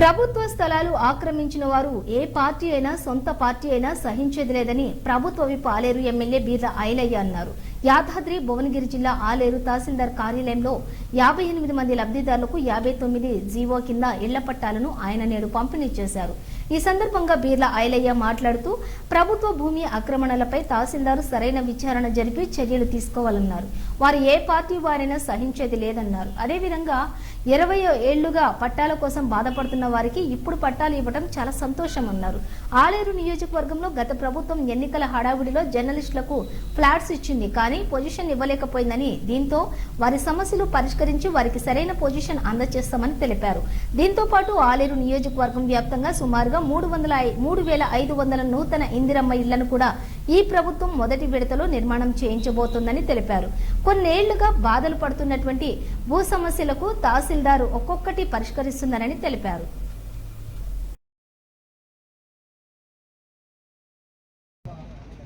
ప్రభుత్వ స్థలాలు ఆక్రమించిన వారు ఏ పార్టీ అయినా సొంత పార్టీ అయినా సహించేది లేదని ప్రభుత్వ విప్ ఆలేరు ఎమ్మెల్యే బీర్ల ఐలయ్య అన్నారు. యాదాద్రి భువనగిరి జిల్లా ఆలేరు తహసీల్దార్ కార్యాలయంలో యాభై ఎనిమిది మంది లబ్ధిదారులకు యాభై తొమ్మిది జీవో కింద ఇళ్ళ పట్టాలను ఆయన నేడు పంపిణీ చేశారు. ఈ సందర్భంగా బీర్ల ఐలయ్య మాట్లాడుతూ ప్రభుత్వ భూమి ఆక్రమణలపై తహసీల్దారు సరైన విచారణ జరిపి చర్యలు తీసుకోవాలన్నారు. వారు ఏ పార్టీ వారైనా సహించేది లేదన్నారు. అదేవిధంగా ఇరవై ఏళ్ళుగా పట్టాల కోసం బాధపడుతున్న వారికి ఇప్పుడు పట్టాలు ఇవ్వడం చాలా సంతోషం అన్నారు. ఆలేరు నియోజకవర్గంలో గత ప్రభుత్వం ఎన్నికల హడావుడిలో జర్నలిస్టులకు ఫ్లాట్స్ ఇచ్చింది. కానీ పొజిషన్ ఇవ్వలేకపోయిందని దీంతో వారి సమస్యలు పరిష్కరించి వారికి సరైన పొజిషన్ అందజేస్తామని తెలిపారు. దీంతో పాటు ఆలేరు నియోజకవర్గం వ్యాప్తంగా సుమారుగా మూడు వందల మూడు వేల ఐదు వందల నూతన ఇందిరమ్మ ఇళ్ళను కూడా ఈ ప్రభుత్వం మొదటి విడతలో నిర్మాణం చేయించబోతోందని తెలిపారు. కొన్నేళ్ళుగా బాధలు పడుతున్నటువంటి భూ సమస్యలకు తహసీల్దారు ఒక్కొక్కటి పరిష్కరిస్తున్నారని తెలిపారు.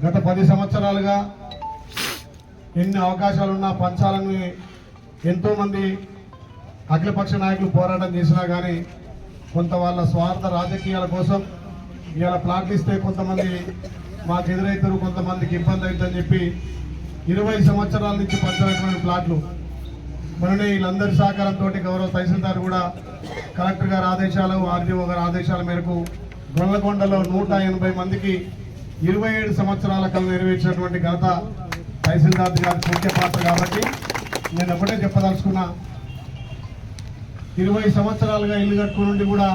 గత పది సంవత్సరాలుగా ఎన్ని అవకాశాలున్నా పంచాలని ఎంతోమంది అఖిలపక్ష నాయకులు పోరాటం చేసినా కానీ కొంత వాళ్ళ స్వార్థ రాజకీయాల కోసం ఇవాళ ప్లాట్లు ఇస్తే కొంతమంది మాకు ఎదురవుతారు కొంతమందికి ఇబ్బంది అవుతుందని చెప్పి ఇరవై సంవత్సరాల నుంచి పంచినటువంటి ప్లాట్లు మొన్ననే వీళ్ళందరి సహకారంతో గౌరవ తహసీల్దార్ కూడా కలెక్టర్ గారి ఆదేశాలు ఆర్డీఓ గారి ఆదేశాల మేరకు గొల్లకొండలో నూట ఎనభై మందికి ఇరవై ఏడు సంవత్సరాల కలు నెరవేర్చినటువంటి ఘనత తహసీల్దార్ గారి ముఖ్య పాత్ర కాబట్టి నేను ఒకటే చెప్పదలుచుకున్నా ఇరవై సంవత్సరాలుగా ఇల్లు కట్టుకుని ఉండి కూడా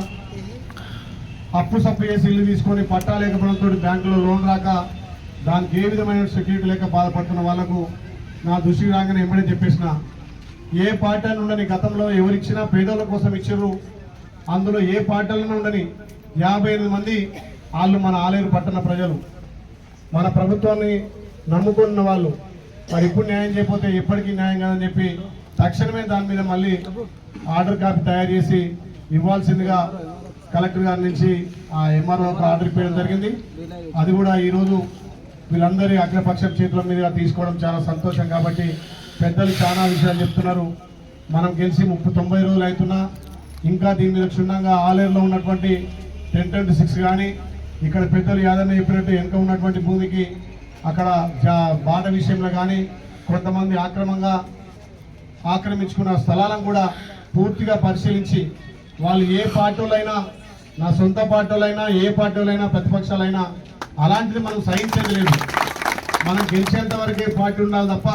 అప్పు సప్పు చేసి ఇల్లు తీసుకొని పట్టా లేకపోవడంతో బ్యాంకులో లోన్ రాక దానికి ఏ విధమైన సెక్యూరిటీ లేక బాధపడుతున్న వాళ్ళకు నా దృష్టికి రాగానే ఎప్పుడే చెప్పేసిన. ఏ పార్టీ ఉండని గతంలో ఎవరిచ్చినా పేదోళ్ళ కోసం ఇచ్చారు అందులో ఏ పార్టీలను ఉండని యాభై మంది వాళ్ళు మన ఆలేరు పట్టణ ప్రజలు. మన ప్రభుత్వాన్ని నమ్ముకున్న వాళ్ళు. మరి ఇప్పుడు న్యాయం చేయకపోతే ఎప్పటికీ న్యాయం కాదని చెప్పి తక్షణమే దాని మీద మళ్ళీ ఆర్డర్ కాపీ తయారు చేసి ఇవ్వాల్సిందిగా కలెక్టర్ గారి నుంచి ఆ ఎంఆర్ఓకి ఆర్డర్ ఇవ్వడం జరిగింది. అది కూడా ఈరోజు వీళ్ళందరి అగ్రపక్షం చేతుల మీదుగా తీసుకోవడం చాలా సంతోషం కాబట్టి పెద్దలు చాలా విషయాలు చెప్తున్నారు. మనం గెలిచి ముప్పై తొంభై రోజులు అవుతున్నా ఇంకా దీని మీద క్షుణ్ణంగా ఆలేరులో ఉన్నటువంటి టెన్ ట్వంటీ సిక్స్ కానీ ఇక్కడ పెద్దలు యాదన్న చెప్పినట్టు వెనుక ఉన్నటువంటి భూమికి అక్కడ బాట విషయంలో కానీ కొంతమంది ఆక్రమంగా ఆక్రమించుకున్న స్థలాలను కూడా పూర్తిగా పరిశీలించి వాళ్ళు ఏ పార్టీలైనా నా సొంత పార్టీలైనా ఏ పార్టీలైనా ప్రతిపక్షాలైనా అలాంటిది మనం సహించేది లేదు. మనం గెలిచేంత వరకే పార్టీ ఉండాలి తప్ప